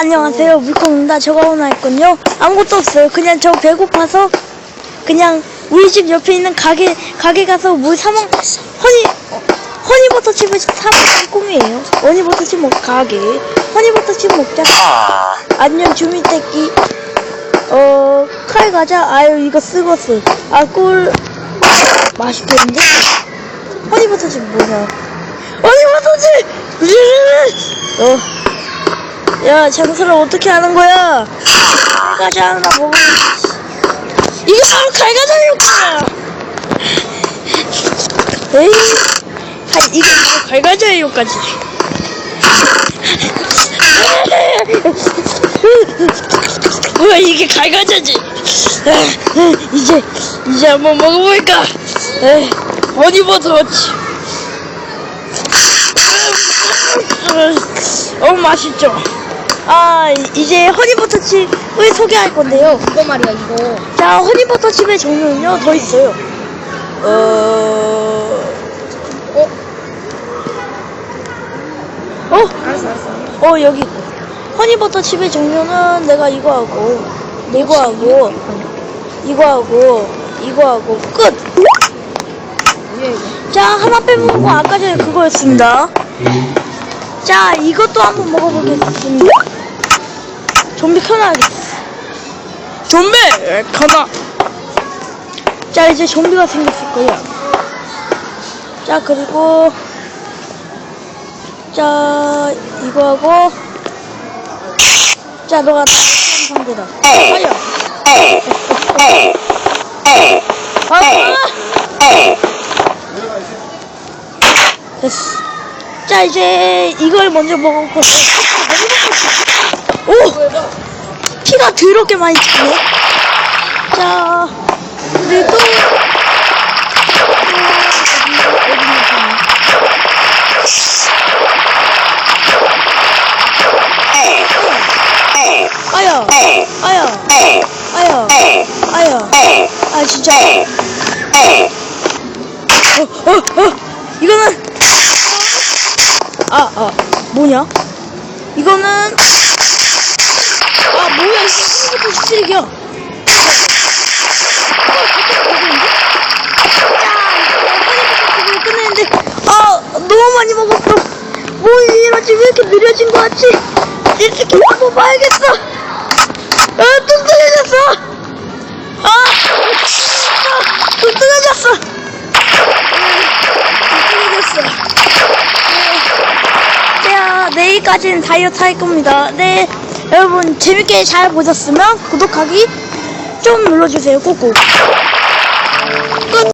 안녕하세요. 물콩입니다. 제가 오늘 했거든요. 아무것도 없어요. 그냥 저 배고파서 그냥 우리 집 옆에 있는 가게 가게 가서 물 사먹 허니 어, 허니버터 칩을 사먹는 꿈이에요. 허니버터 칩 먹 가게. 허니버터 칩 먹자. 안녕 주민떼끼. 어칼 가자. 아유 이거 쓰겄어. 아꿀. 맛있겠는데? 허니버터 칩 뭐냐 허니버터 칩! 어 야, 장사를 어떻게 하는 거야? 가자, 나 먹어. 이게 바로 갈가자유구나! 에이, 아, 이게 바로 갈가자유까지. 뭐야, 이게 갈가자지? 이제, 이제 한번 먹어볼까? 에이, 어디부터 어찌? 어, 맛있죠? 아, 이제 허니버터 칩을 소개할 건데요. 이거 말이야 이거 자, 허니버터 칩의 종류는요, 더 있어요. 어, 어? 어, 알았어 알았어 어, 여기 있고. 허니버터 칩의 종류는 내가 이거 하고, 이거 하고, 이거 하고, 이거 하고, 끝! 뭐야 이거 자, 하나 빼먹고 아까 전에 그거였습니다. 자, 이것도 한번 먹어보겠습니다. 좀비 켜놔야겠어. 좀비 켜놔. 자, 이제 좀비가 생겼을 거야. 자, 그리고 자, 이거 하고 자, 너가 나쁜 상대다. 아야. 아! 됐어. 자, 이제 이걸 먼저 먹었고. 오! 피가 더럽게 많이 차네. 자, 우리 또. 아야, 아야, 아야, 아야, 아 진짜. 어, 어, 어, 이거는 아, 아, 뭐냐? 이거는 아, 뭐야? 이거 쓰레기야. 끝냈는데? 아 너무 많이 먹었어. 뭐 이러지 왜 이렇게 느려진 거 같지? 일찍 한번 봐야겠어. 아 뚱뚱해졌어. 아, 아 뚱뚱해졌어. 뚱뚱해졌어. 자, 내일까지는 다이어트 할 겁니다. 네, 여러분 재밌게 잘 보셨으면 구독하기 좀 눌러주세요. 꾹꾹. 끝.